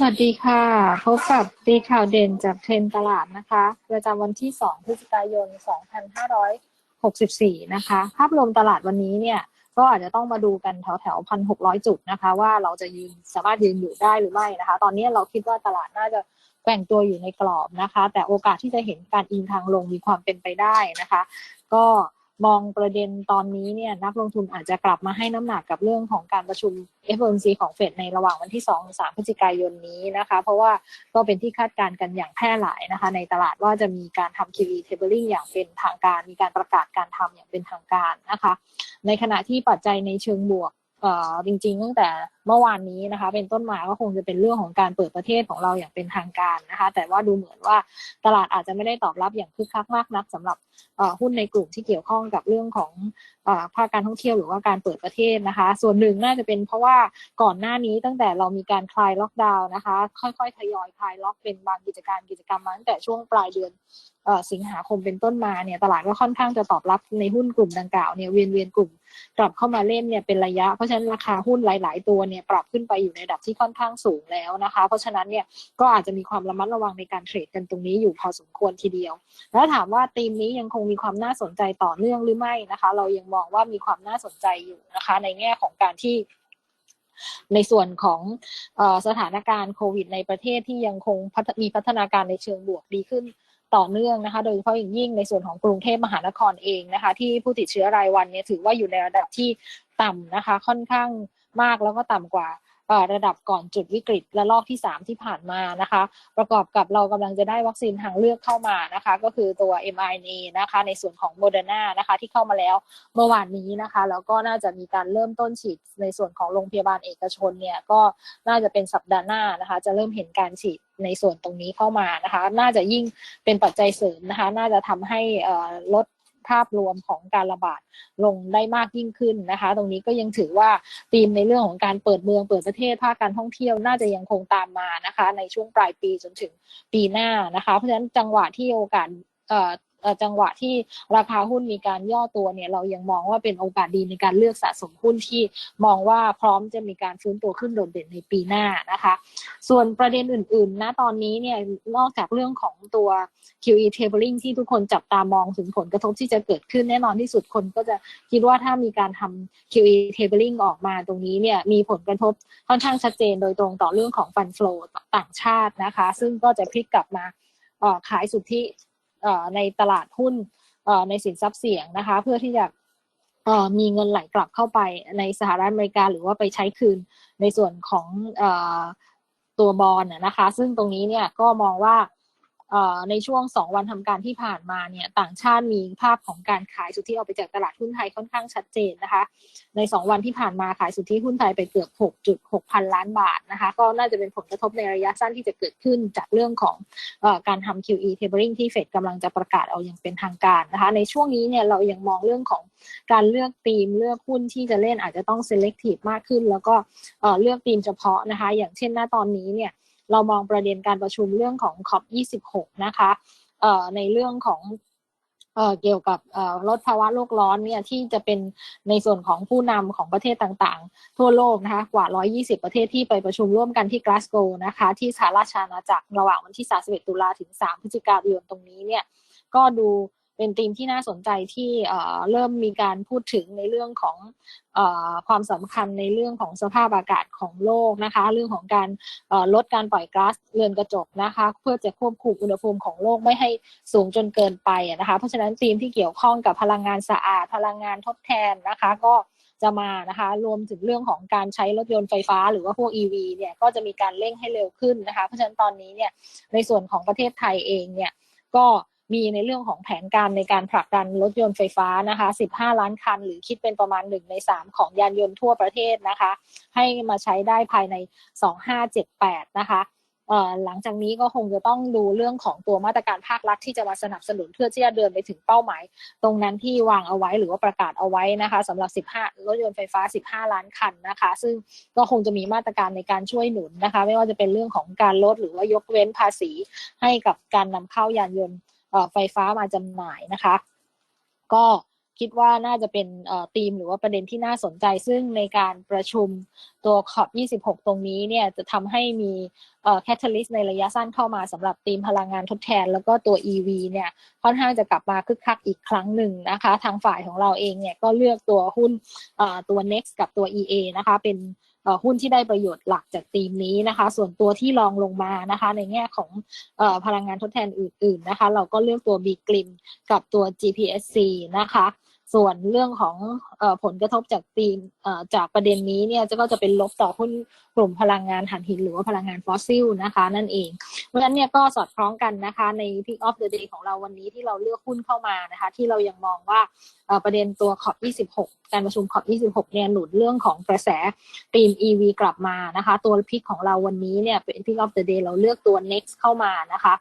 สวัสดีค่ะ พบกับตีข่าวเด่นจากเทรนตลาดนะคะ ประจำวันที่ 2 พฤศจิกายน 2564 นะคะ ภาพรวมตลาดวันนี้เนี่ย ก็อาจจะต้องมาดูกันแถวแถวพันหกร้อยจุดนะคะ ว่าเราจะยืนสามารถยืนอยู่ได้หรือไม่นะคะ ตอนนี้เราคิดว่าตลาดน่าจะแกว่งตัวอยู่ในกรอบนะคะ แต่โอกาสที่จะเห็นการอิงทางลงมีความเป็นไปได้นะคะ ก็ มองประเด็นตอนนี้เนี่ยนักลงทุนอาจจะกลับมาให้น้ำหนักกับเรื่องของการประชุม FOMC ของเฟดในระหว่างวันที่ 2 3 พฤศจิกายนนี้นะคะ เพราะว่าก็เป็นที่คาดการณ์กันอย่างแพร่หลายนะคะ ในตลาดว่าจะมีการทำ QE tapering อย่างเป็นทางการ มีการประกาศการทำอย่างเป็นทางการนะคะ ในขณะที่ปัจจัยในเชิงบวก จริงๆตั้งแต่เมื่อวานนี้นะคะ เป็นต้นมาก็คงจะเป็นเรื่องของการเปิดประเทศของเราอย่างเป็นทางการนะคะ แต่ว่าดูเหมือนว่าตลาดอาจจะไม่ได้ตอบรับอย่างคึกคักมากนักสำหรับหุ้นในกลุ่มที่เกี่ยวข้องกับเรื่องของภาคการท่องเที่ยวหรือว่าการเปิดประเทศนะคะ ส่วนหนึ่งน่าจะเป็นเพราะว่าก่อนหน้านี้ตั้งแต่เรามีการคลายล็อกดาวน์นะคะ ค่อยๆทยอยคลายล็อกเป็นบางกิจการกิจกรรมมาตั้งแต่ช่วงปลายเดือน สิงหาคมเป็นต้นมาเนี่ยตลาดก็ค่อนข้างจะตอบรับในหุ้นกลุ่มดังกล่าวเนี่ยเวียนเวียนกลุ่มกลับเข้ามาเล่นเนี่ยเป็นระยะ เพราะฉะนั้นราคาหุ้นหลาย ๆ ตัวเนี่ยปรับขึ้นไปอยู่ในระดับที่ค่อนข้างสูงแล้วนะคะ เพราะฉะนั้นเนี่ยก็อาจจะมีความระมัดระวังในการเทรดกันตรงนี้อยู่พอสมควรทีเดียว แล้วถามว่าธีมนี้ยังคงมีความน่าสนใจต่อเนื่องหรือไม่นะคะ เรายังมองว่ามีความน่าสนใจอยู่นะคะ ในแง่ของการที่ในส่วนของอสถานการณ์โควิดในประเทศที่ยังคงมีพัฒนาการในเชิงบวกดีขึ้น ต่อเนื่องนะคะ โดยเฉพาะอย่างยิ่งในส่วนของกรุงเทพมหานครเองนะคะ ที่ผู้ติดเชื้อรายวันเนี่ยถือว่าอยู่ในระดับที่ต่ำนะคะ ค่อนข้างมากแล้วก็ต่ำกว่า ระดับก่อนจุดวิกฤตและลอกที่ 3 ที่ผ่านมานะคะ ประกอบกับเรากำลังจะได้วัคซีนทางเลือกเข้ามานะคะ ก็คือตัว mRNA นะคะในส่วนของโมเดอร์นานะคะที่เข้ามาแล้วเมื่อวานนี้นะคะ แล้วก็น่าจะมีการเริ่มต้นฉีดในส่วนของโรงพยาบาลเอกชนเนี่ยก็น่าจะเป็นสัปดาห์หน้านะคะ จะเริ่มเห็นการฉีดในส่วนตรงนี้เข้ามานะคะ น่าจะยิ่งเป็นปัจจัยเสริมนะคะ น่าจะทำให้ลด ภาพรวมของการระบาดลงได้มากยิ่งขึ้นนะคะ ตรงนี้ก็ยังถือว่าธีมในเรื่องของการเปิดเมืองเปิดประเทศภาคการท่องเที่ยวน่าจะยังคงตามมานะคะ ในช่วงปลายปีจนถึงปีหน้านะคะ เพราะฉะนั้นจังหวะที่โอกาส จังหวะที่ราคาหุ้นมีการย่อตัวเนี่ยเรายังมองว่าเป็นโอกาสดีในการเลือกสะสมหุ้นที่มองว่าพร้อมจะมีการฟื้นตัวขึ้นโดดเด่นในปีหน้านะคะ ส่วนประเด็นอื่นๆนะตอนนี้เนี่ยนอกจากเรื่องของตัว QE tabering ที่ทุกคนจับตามองถึงผลกระทบที่จะเกิดขึ้นแน่นอนที่สุดคนก็จะคิดว่าถ้ามีการทำ QE tabering ออกมาตรงนี้เนี่ยมีผลกระทบค่อนข้างชัดเจนโดยตรงต่อเรื่องของฟันฟลูต่างชาตินะคะ ซึ่งก็จะพลิกกลับมาขายสุทธิ ในตลาดหุ้นในสินทรัพย์เสี่ยงนะคะ เพื่อที่จะมีเงินไหลกลับเข้าไปในสหรัฐอเมริกา หรือว่าไปใช้คืนในส่วนของตัวบอลนะคะ ซึ่งตรงนี้เนี่ยก็มองว่า ในช่วง 2 วันทำการที่ผ่านมาเนี่ยต่างชาติมีภาพของการขายสุทธิออกไปจากตลาดหุ้นไทยค่อนข้างชัดเจนนะคะ ใน 2 วันที่ผ่านมาขายสุทธิหุ้นไทยไปเกือบ 6.6 พันล้านบาทนะคะ ก็น่าจะเป็นผลกระทบในระยะสั้นที่จะเกิดขึ้นจากเรื่องของอการทำ QE tapering ที่เฟดกำลังจะประกาศเอาอย่างเป็นทางการนะคะ ในช่วงนี้เนี่ยเรายังมองเรื่องของการเลือกธีมเลือกหุ้นที่จะเล่นอาจจะต้อง selective มากขึ้น แล้วก็เลือกธีมเฉพาะนะคะ อย่างเช่นหน้าตอนนี้เนี่ย เรามองประเด็นการประชุมเรื่องของ COP26 นะคะในเรื่องของเกี่ยวกับลดภาวะโลกร้อนเนี่ยที่จะเป็นในส่วนของผู้นำของประเทศต่างๆ ทั่วโลกนะคะกว่า 120 ประเทศที่ไปประชุมร่วมกันที่กลาสโกนะคะที่สหราชอาณาจักรระหว่างวันที่ 31 ตุลาถึง 3 พฤศจิกายนตรงนี้เนี่ยก็ดู เป็นธีมที่น่าสนใจที่เริ่มมีการพูดถึงในเรื่องของอความสำคัญในเรื่องของสภาพอากาศของโลกนะคะ เรื่องของการลดการปล่อยก๊าซเรือนกระจกนะคะ เพื่อจะควบคุมอุณหภูมิของโลกไม่ให้สูงจนเกินไปนะคะ เพราะฉะนั้นธีมที่เกี่ยวข้องกับพลังงานสะอาด พลังงานทดแทนนะคะ ก็จะมานะคะ รวมถึงเรื่องของการใช้รถยนต์ไฟฟ้าหรือว่าพวก EV เนี่ยก็จะมีการเร่งให้เร็วขึ้นนะคะ เพราะฉะนั้นตอนนี้เนี่ยในส่วนของประเทศไทยเองเนี่ยก็ มีในเรื่องของแผนการในการผลักดันรถยนต์ไฟฟ้านะคะ 15 ล้านคัน หรือคิดเป็นประมาณ 1 ใน 3 ของยานยนต์ทั่วประเทศนะคะ ให้มาใช้ได้ภายใน 2578 นะคะหลังจากนี้ก็คงจะต้องดูเรื่องของตัวมาตรการภาครัฐที่จะมาสนับสนุนเพื่อที่จะเดินไปถึงเป้าหมาย ตรงนั้นที่วางเอาไว้หรือว่าประกาศเอาไว้นะคะสำหรับ 15 รถยนต์ไฟฟ้า 15 ล้านคันนะคะ ซึ่งก็คงจะมีมาตรการในการช่วยหนุนนะคะ ไม่ว่าจะเป็นเรื่องของการลดหรือว่ายกเว้นภาษีให้กับการนำเข้ายานยนต์ ไฟฟ้ามาจำหน่ายนะคะ ก็คิดว่าน่าจะเป็นธีมหรือว่าประเด็นที่น่าสนใจ ซึ่งในการประชุมตัวขอบ 26 ตรงนี้เนี่ยจะทำให้มีแคตตาลิสต์ในระยะสั้นเข้ามาสำหรับธีมพลังงานทดแทน แล้วก็ตัว EV เนี่ยค่อนข้างจะกลับมาคึกคักอีกครั้งหนึ่งนะคะ ทางฝ่ายของเราเองเนี่ยก็เลือกตัวหุ้นตัว Next กับตัว EA นะคะเป็น หุ้นที่ได้ประโยชน์หลักจากธีมนี้นะคะ ส่วนตัวที่รองลงมานะคะ ในแง่ของพลังงานทดแทนอื่น ๆนะคะ เราก็เลือกตัว B กลิมกับตัว GPSC นะคะ ส่วนเรื่องของอผลกระทบจากตีมจากประเด็นนี้เนี่ยจะก็จะเป็นลบต่อหุ้นกลุ่มพลังงานถ่านหินหรือว่าพลังงานฟอสซิลนะคะนั่นเอง เพราะฉะนั้นเนี่ยก็สอดคล้องกันนะคะใน Pick of the Day ของเราวันนี้ที่เราเลือกหุ้นเข้ามานะคะที่เรายังมองว่าประเด็นตัวขอบ 26 การประชุมขอบ 26 เนี่ยหนุนเรื่องของกระแสตีม EV กลับมานะคะ ตัวพิกของเราวันนี้เนี่ยเป็น Pick of the Day เราเลือกตัว next เข้ามานะคะ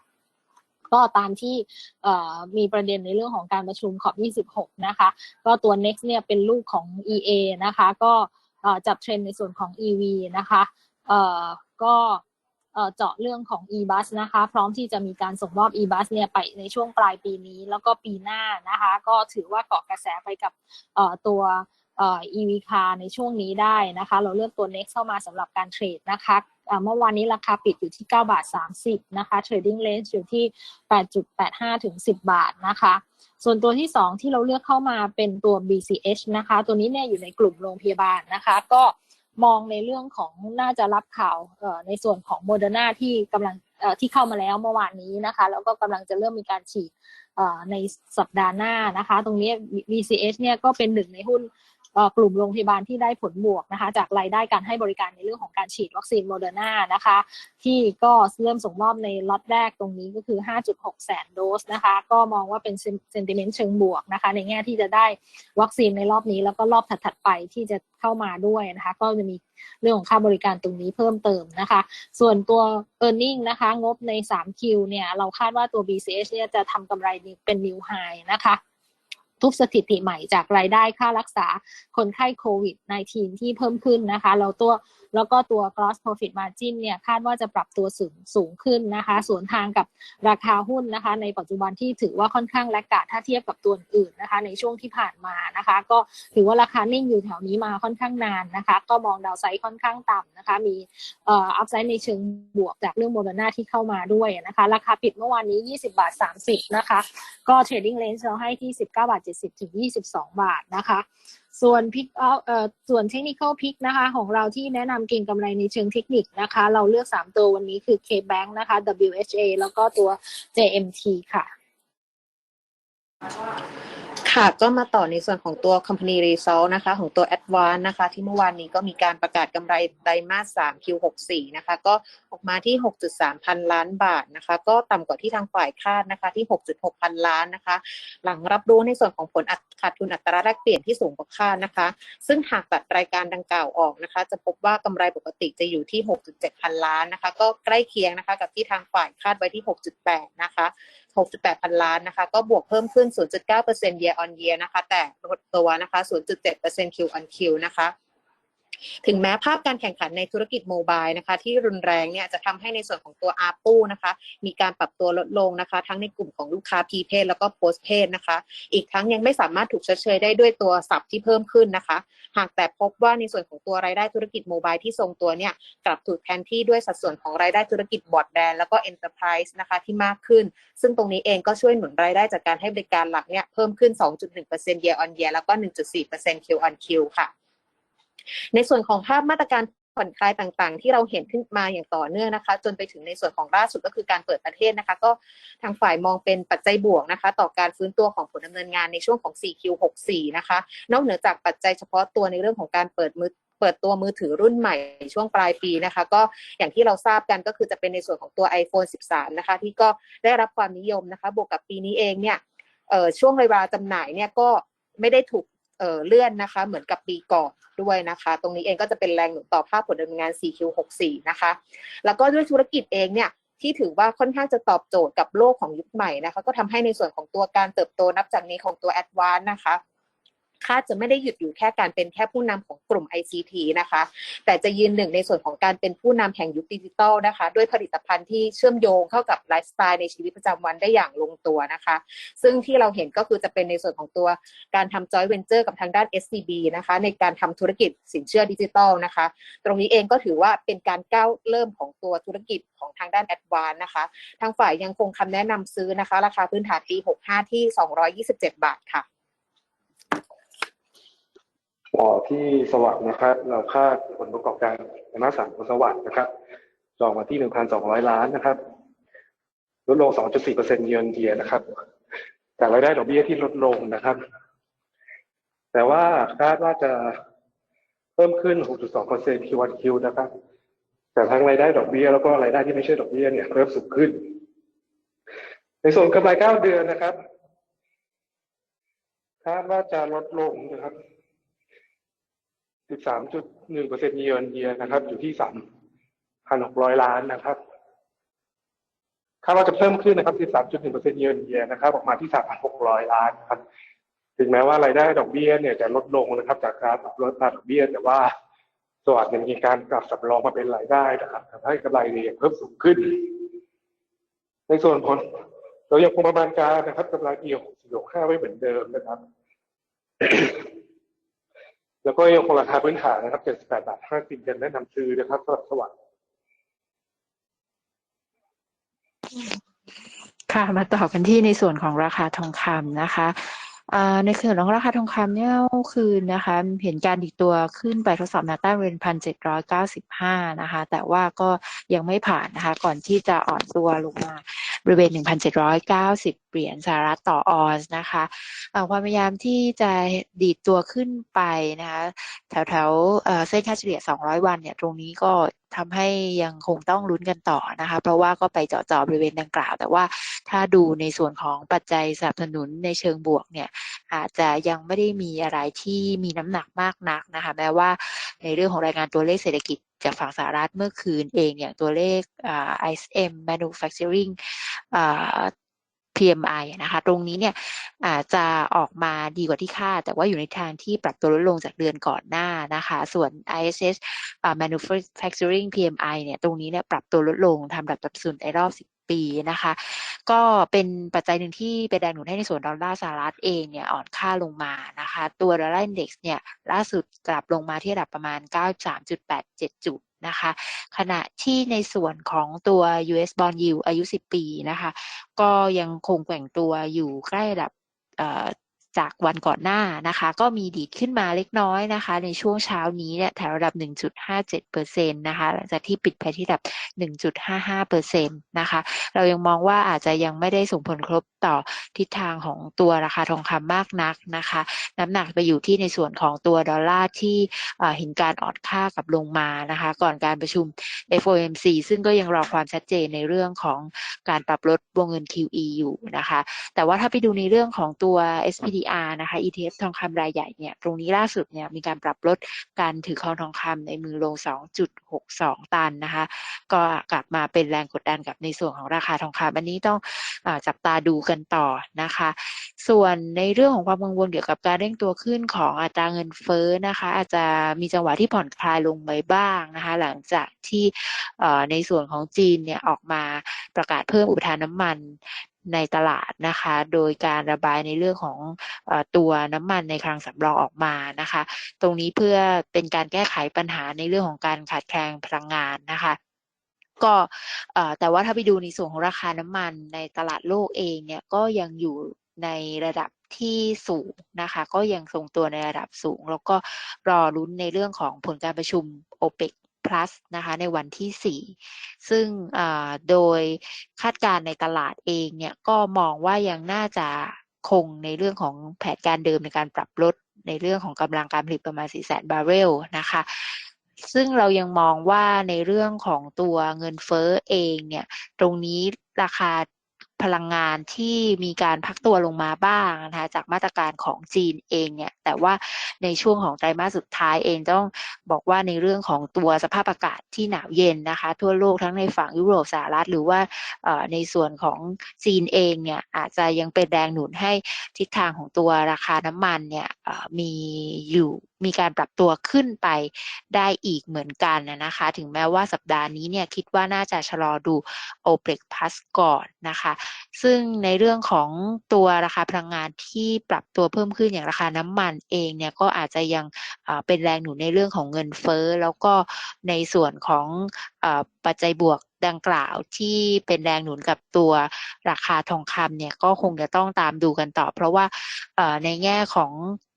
ก็ตามที่มีประเด็นในเรื่องของการประชุมขอบ 26 นะคะ ก็ตัว next เนี่ยเป็นลูกของ EA นะคะ ก็จับเทรนในส่วนของ EV นะคะก็เจาะเรื่องของ e-bus นะคะ พร้อมที่จะมีการส่งมอบ e-bus เนี่ยไปในช่วงปลายปีนี้ แล้วก็ปีหน้านะคะ ก็ถือว่าเกาะกระแสไปกับตัว EV car ในช่วงนี้ได้นะคะ เราเลือกตัว next เข้ามาสำหรับการเทรดนะคะเมื่อวานนี้ราคาปิดอยู่ที่ 9 บาท 30 นะคะ trading range อยู่ที่ 8.85 ถึง 10 บาทนะคะ ส่วนตัวที่ 2 ที่เราเลือกเข้ามาเป็นตัว BCH นะคะ ตัวนี้เนี่ยอยู่ในกลุ่มโรงพยาบาลนะคะ ก็มองในเรื่องของน่าจะรับข่าวในส่วนของโมเดอร์นาที่กำลังที่เข้ามาแล้วเมื่อวานนี้นะคะ แล้วก็กำลังจะเริ่มมีการฉีดในสัปดาห์หน้านะคะ ตรงนี้ BCH เนี่ยก็เป็นหนึ่งในหุ้น กลุ่มโรงพยาบาลที่ได้ผลบวกนะคะจากรายได้การให้บริการในเรื่องของการฉีดวัคซีนโมเดอร์นานะคะที่ก็เริ่มส่งมอบในล็อตแรกตรงนี้ก็คือ 5.6 แสนโดสนะคะก็มองว่าเป็นเซนติเมนต์เชิงบวกนะคะในแง่ที่จะได้วัคซีนในรอบนี้ แล้วก็รอบถัดๆไปที่จะเข้ามาด้วยนะคะก็จะมีเรื่องของค่าบริการตรงนี้เพิ่มเติมนะคะ ส่วนตัว e a r n i n g นะคะงบใน 3Q เนี่ยเราคาดว่าตัว BCH เนี่ยจะทำกำไรเป็น new high นะคะ ทุบสถิติใหม่จากรายได้ค่ารักษาคนไข้โควิด -19 ที่เพิ่มขึ้นนะคะแล้วตัวแล้วก็ตัว gross profit margin เนี่ยคาดว่าจะปรับตัวสูงสูงขึ้นนะคะสวนทางกับราคาหุ้นนะคะ ในปัจจุบันที่ถือว่าค่อนข้างแลกกาดถ้าเทียบกับตัวอื่นนะคะ ในช่วงที่ผ่านมานะคะ ก็ถือว่าราคานิ่งอยู่แถวนี้มาค่อนข้างนานนะคะ ก็มองดาวไซด์ค่อนข้างต่ำนะคะ มีเอ่ออัพไซด์ในเชิงบวกจากเรื่องโมเดอร์นาที่เข้ามาด้วยนะคะ ราคาปิดเมื่อวานนี้ 20 บาท 30 นะคะ ก็เทรดดิ้งเลนส์เราให้ที่ 19 บาท70ถึง22 บาทนะคะ ส่วนพิกเอ่อส่วนเทคนิคอลพิกนะคะ ของเราที่แนะนำเก่งกำไรในเชิงเทคนิคนะคะ เราเลือก 3 ตัววันนี้คือ K-Bank นะคะ WHA แล้วก็ตัว JMT ค่ะ ค่ะก็มาต่อในส่วนของตัว Company Result นะคะ ของตัว Advance นะคะ ที่เมื่อวานนี้ก็มีการประกาศกำไรไตรมาส3 Q64 นะคะ ก็ออกมาที่ 6.3 พันล้านบาทนะคะ ก็ต่ำกว่าที่ทางฝ่ายคาดนะคะที่ 6.6 พันล้านนะคะ หลังรับรู้ในส่วนของผลขาดทุนอัตราแลกเปลี่ยนที่สูงกว่าคาดนะคะ ซึ่งหากตัดรายการดังกล่าวออกนะคะ จะพบว่ากำไรปกติจะอยู่ที่ 6.7 พันล้านนะคะ ก็ใกล้เคียงนะคะ กับที่ทางฝ่ายคาดไว้ที่ 6.8 นะคะ 6.8 พันล้านนะคะ ก็บวกเพิ่มขึ้น 0.9% year on year นะคะ แต่ลดตัวนะคะ 0.7% Q on Q นะคะ ถึงแม้ภาพการแข่งขันในธุรกิจโมบายนะคะ ที่รุนแรงเนี่ยจะทำให้ในส่วนของตัวอาปูนะคะ มีการปรับตัวลดลงนะคะ ทั้งในกลุ่มของลูกค้าพีเพศแล้วก็โพสเพศนะคะ อีกทั้งยังไม่สามารถถูกเฉยได้ด้วยตัวสับที่เพิ่มขึ้นนะคะ หากแต่พบว่าในส่วนของตัวรายได้ธุรกิจโมบายที่ทรงตัวเนี่ยกลับถูกแทนที่ด้วยสัดส่วนของรายได้ธุรกิจบอร์ดแบนด์แล้วก็เอ็นเตอร์ไพรส์นะคะที่มากขึ้น ซึ่งตรงนี้เองก็ช่วยหนุนรายได้จากการให้บริการหลักเนี่ยเพิ่มขึ้น 2.1% year on year แล้วก็ 1.4% Q on Q ค่ะ ในส่วนของภาพมาตรการผ่อนคลายต่างๆ ที่เราเห็นขึ้นมาอย่างต่อเนื่องนะคะ จนไปถึงในส่วนของล่าสุดก็คือการเปิดประเทศนะคะ ก็ทางฝ่ายมองเป็นปัจจัยบวกนะคะ ต่อการฟื้นตัวของผลดำเนินงานในช่วงของ 4Q64 นะคะ นอกเหนือจากปัจจัยเฉพาะตัวในเรื่องของการเปิดมือเปิดตัวมือถือรุ่นใหม่ช่วงปลายปีนะคะ ก็อย่างที่เราทราบกันก็คือจะเป็นในส่วนของตัว iPhone 13 นะคะ ที่ก็ได้รับความนิยมนะคะ บวกกับปีนี้เองเนี่ยช่วงเวลาจำหน่ายเนี่ยก็ไม่ได้ถูก เเลื่อนนะคะ เหมือนกับปีก่อนด้วยนะคะ ตรงนี้เองก็จะเป็นแรงหนุนต่อภาพผลดำเนินงาน 4Q64 นะคะ แล้วก็ด้วยธุรกิจเองเนี่ยที่ถือว่าค่อนข้างจะตอบโจทย์กับโลกของยุคใหม่นะคะ ก็ทำให้ในส่วนของตัวการเติบโตนับจากนี้ของตัวแอดวานนะคะ คาดจะไม่ได้หยุดอยู่แค่การเป็นแค่ผู้นำของกลุ่ม ICT นะคะ แต่จะยืนหนึ่งในส่วนของการเป็นผู้นำแห่งยุคดิจิทัลนะคะ ด้วยผลิตภัณฑ์ที่เชื่อมโยงเข้ากับไลฟ์สไตล์ในชีวิตประจำวันได้อย่างลงตัวนะคะ ซึ่งที่เราเห็นก็คือจะเป็นในส่วนของตัวการทำ joint venture กับทางด้าน SCB นะคะ ในการทำธุรกิจสินเชื่อดิจิทัลนะคะ ตรงนี้เองก็ถือว่าเป็นการก้าวเริ่มของตัวธุรกิจของทางด้าน a d v a n c e นะคะ ทางฝ่ายยังคงคำแนะนำซื้อนะคะ ราคาพื้นฐานปี 65 ที่ 227 บาทค่ะ ต่อที่สวัสด์นะครับ เราคาดผลประกอบการในมาสสามของสวัสด์นะครับจองมาที่1,200ล้านนะครับลดลง2.4%เปอร์เซ็นต์ยือนเยียนะครับจากรายได้ดอกเบี้ยที่ลดลงนะครับ แต่ว่าคาดว่าจะเพิ่มขึ้น 6.2% Q on Q นะครับ แต่ทั้งรายได้ดอกเบี้ยแล้วก็รายได้ที่ไม่ใช่ดอกเบี้ยเนี่ยเพิ่มสูงขึ้น ในส่วนกำไร 9 เดือนนะครับ คาดว่าจะลดลงนะครับ 13.1%เยือนเยียนะครับ อยู่ที่ 3,600 ล้านนะครับคาดว่าจะเพิ่มขึ้นนะครับ 13.1%เยือนเยียนะครับ ออกมาที่ 3,600 ล้านครับ ถึงแม้ว่ารายได้ดอกเบี้ยเนี่ยจะลดลงนะครับ จากการปรับลดตาดอกเบี้ย แต่ว่าสวัสด์มีการปรับสำรองมาเป็นรายได้นะครับทำให้กำไรเนี่ยเพิ่มสูงขึ้น ในส่วนผลเรายังคงประมาณการนะครับกำไรปี6465ไว้เหมือนเดิมนะครับ แล้วก็ยังคงราคาพื้นฐานนะครับ78บาท50ยังแนะนำซื้อนะครับสำหรับสวัสด์ค่ะมาต่อกันที่ในส่วนของราคาทองคำนะคะในส่วนของราคาทองคำเนี่ยคืนนะคะ เห็นการดิกตัวขึ้นไปทดสอบแนวต้านบริเวณพันเจ็ดร้อยเก้าสิบห้านะคะ แต่ว่าก็ยังไม่ผ่านนะคะ ก่อนที่จะอ่อนตัวลงมา บริเวณหนึ่งพันเจ็ดร้อยเก้าสิบเหรียญสหรัฐต่อออนซ์นะคะความพยายามที่จะดีดตัวขึ้นไปนะคะแถวแถวๆเส้นค่าเฉลี่ย 200 วันเนี่ยตรงนี้ก็ทำให้ยังคงต้องลุ้นกันต่อนะคะ เพราะว่าก็ไปเจาะๆบริเวณดังกล่าว แต่ว่าถ้าดูในส่วนของปัจจัยสนับสนุนในเชิงบวกเนี่ยอาจจะยังไม่ได้มีอะไรที่มีน้ำหนักมากนักนะคะแม้ว่าในเรื่องของรายงานตัวเลขเศรษฐกิจ จากฝั่งสหรัฐเมื่อคืนเองอย่างตัวเลข ISM Manufacturing PMI นะคะตรงนี้เนี่ยอาจจะออกมาดีกว่าที่คาดแต่ว่าอยู่ในทางที่ปรับตัวลดลงจากเดือนก่อนหน้านะคะส่วน ISS Manufacturing PMI เนี่ยตรงนี้เนี่ยปรับตัวลดลงทำระดับต่ำสุดในรอบ 10 ปีนะคะ ก็เป็นปัจจัยหนึ่งที่เป็นแรงหนุนให้ในส่วนดอลลาร์สหรัฐเองเนี่ยอ่อนค่าลงมานะคะ ตัวดอลลาร์อินเด็กซ์เนี่ยล่าสุดกลับลงมาที่ระดับประมาณ 93.87 จุดนะคะขณะที่ในส่วนของตัว US Bond Yield อายุ 10 ปีนะคะ ก็ยังคงแกว่งตัวอยู่ใกล้ระดับ จากวันก่อนหน้านะคะ ก็มีดีดขึ้นมาเล็กน้อยนะคะ ในช่วงเช้านี้เนี่ยแถวระดับ 1.57%นะคะหลังจากที่ปิดไปที่ระดับ 1.55%นะคะ เรายังมองว่าอาจจะยังไม่ได้ส่งผลกระทบต่อทิศทางของตัวราคาทองคำมากนักนะคะ น้ำหนักไปอยู่ที่ในส่วนของตัวดอลลาร์ที่เอ่อเห็นการอ่อนค่ากับลงมานะคะ ก่อนการประชุม FOMC ซึ่งก็ยังรอความชัดเจนในเรื่องของการปรับลดวงเงิน QE อยู่นะคะ แต่ว่าถ้าไปดูในเรื่องของตัว SPDR นะคะ ETF ทองคำรายใหญ่เนี่ย ตรงนี้ล่าสุดเนี่ยมีการปรับลดการถือครองทองคำในมือลง 2.62 ตันนะคะ ก็กลับมาเป็นแรงกดดันกับในส่วนของราคาทองคำอันนี้ต้องอจับตาดูกันต่อนะคะ ส่วนในเรื่องของความกังวลเกี่ยวกับการเร่งตัวขึ้นของอัตราเงินเฟ้อนะคะ อาจจะมีจังหวะที่ผ่อนคลายลงไปบ้างนะคะ หลังจากที่ในส่วนของจีนเนี่ยออกมาประกาศเพิ่มอุปทานน้ำมัน ในตลาดนะคะ โดยการระบายในเรื่องของอตัวน้ำมันในคลังสำรองออกมานะคะ ตรงนี้เพื่อเป็นการแก้ไขปัญหาในเรื่องของการขาดแคลนพลังงานนะคะก็แต่ว่าถ้าไปดูในส่วนของราคาน้ำมันในตลาดโลกเองเนี่ยก็ยังอยู่ในระดับที่สูงนะคะ ก็ยังทรงตัวในระดับสูง แล้วก็รอลุ้นในเรื่องของผลการประชุม OPEC plus นะคะในวันที่ 4 ซึ่งโดยคาดการณ์ในตลาดเองเนี่ยก็มองว่ายังน่าจะคงในเรื่องของแผนการเดิมในการปรับลดในเรื่องของกำลังการผลิตประมาณ 4 0 0 0 0 0บาร์เรลนะคะซึ่งเรายังมองว่าในเรื่องของตัวเงินเฟ้อเองเนี่ย ตรงนี้ราคา พลังงานที่มีการพักตัวลงมาบ้างนะคะจากมาตรการของจีนเองเนี่ยแต่ว่าในช่วงของไตรมาสสุดท้ายเองต้องบอกว่าในเรื่องของตัวสภาพอากาศที่หนาวเย็นนะคะ ทั่วโลกทั้งในฝั่งยุโรปสหรัฐหรือว่าในส่วนของจีนเองเนี่ยอาจจะยังเป็นแรงหนุนให้ทิศทางของตัวราคาน้ำมันเนี่ยมีอยู่มีการปรับตัวขึ้นไปได้อีกเหมือนกันนะคะ ถึงแม้ว่าสัปดาห์นี้เนี่ยคิดว่าน่าจะชะลอดู OPEC Plus ก่อนนะคะซึ่งในเรื่องของตัวราคาพลังงานที่ปรับตัวเพิ่มขึ้นอย่างราคาน้ำมันเองเนี่ยก็อาจจะยังเป็นแรงหนุนในเรื่องของเงินเฟ้อ แล้วก็ในส่วนของปัจจัยบวกดังกล่าวที่เป็นแรงหนุนกับตัวราคาทองคำเนี่ยก็คงจะต้องตามดูกันต่อ เพราะว่าในแง่ของ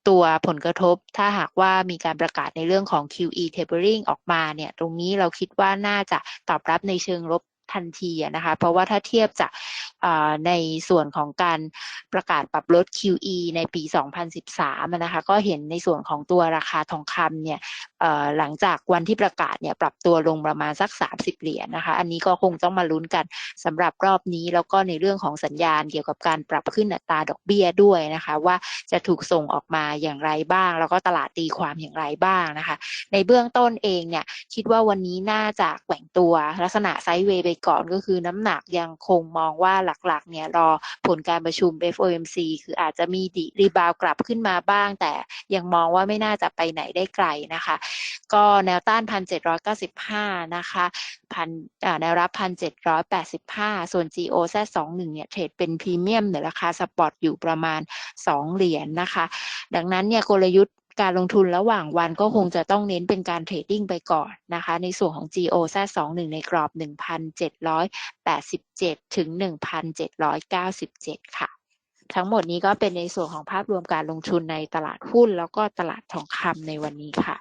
ตัวผลกระทบถ้าหากว่ามีการประกาศในเรื่องของ QE tapering ออกมาเนี่ย ตรงนี้เราคิดว่าน่าจะตอบรับในเชิงลบ ทันทีนะคะเพราะว่าถ้าเทียบจากในส่วนของการประกาศปรับลด QE ในปี 2013 นะคะก็เห็นในส่วนของตัวราคาทองคำเนี่ย หลังจากวันที่ประกาศเนี่ยปรับตัวลงประมาณสัก 30 เหรียญนะคะ อันนี้ก็คงต้องมาลุ้นกันสำหรับรอบนี้แล้วก็ในเรื่องของสัญญาณเกี่ยวกับการปรับขึ้นอัตราดอกเบี้ยด้วยนะคะ ว่าจะถูกส่งออกมาอย่างไรบ้าง แล้วก็ตลาดตีความอย่างไรบ้างนะคะ ในเบื้องต้นเองเนี่ยคิดว่าวันนี้น่าจะแกว่งตัวลักษณะไซด์เวย์ไปก่อนก็คือน้ำหนักยังคงมองว่าหลักๆเนี่ยรอผลการประชุม FOMC คืออาจจะมีดิรีบาวกลับขึ้นมาบ้าง แต่ยังมองว่าไม่น่าจะไปไหนได้ไกลนะคะก็แนวต้านพันเจ็ดร้อยเก้าสิบห้านะคะพันแนวรับพันเจ็ดร้อยแปดสิบห้าส่วน GOZ สองหนึ่งเนี่ยเทรดเป็นพรีเมียมในราคาสปอตอยู่ประมาณสองเหรียญนะคะ ดังนั้นเนี่ยกลยุทธ์การลงทุนระหว่างวันก็คงจะต้องเน้นเป็นการเทรดดิ้งไปก่อนนะคะ ในส่วนของ GOZ 21 ในกรอบ 1,787 ถึง 1,797 ค่ะ ทั้งหมดนี้ก็เป็นในส่วนของภาพรวมการลงทุนในตลาดหุ้น แล้วก็ตลาดทองคำในวันนี้ค่ะ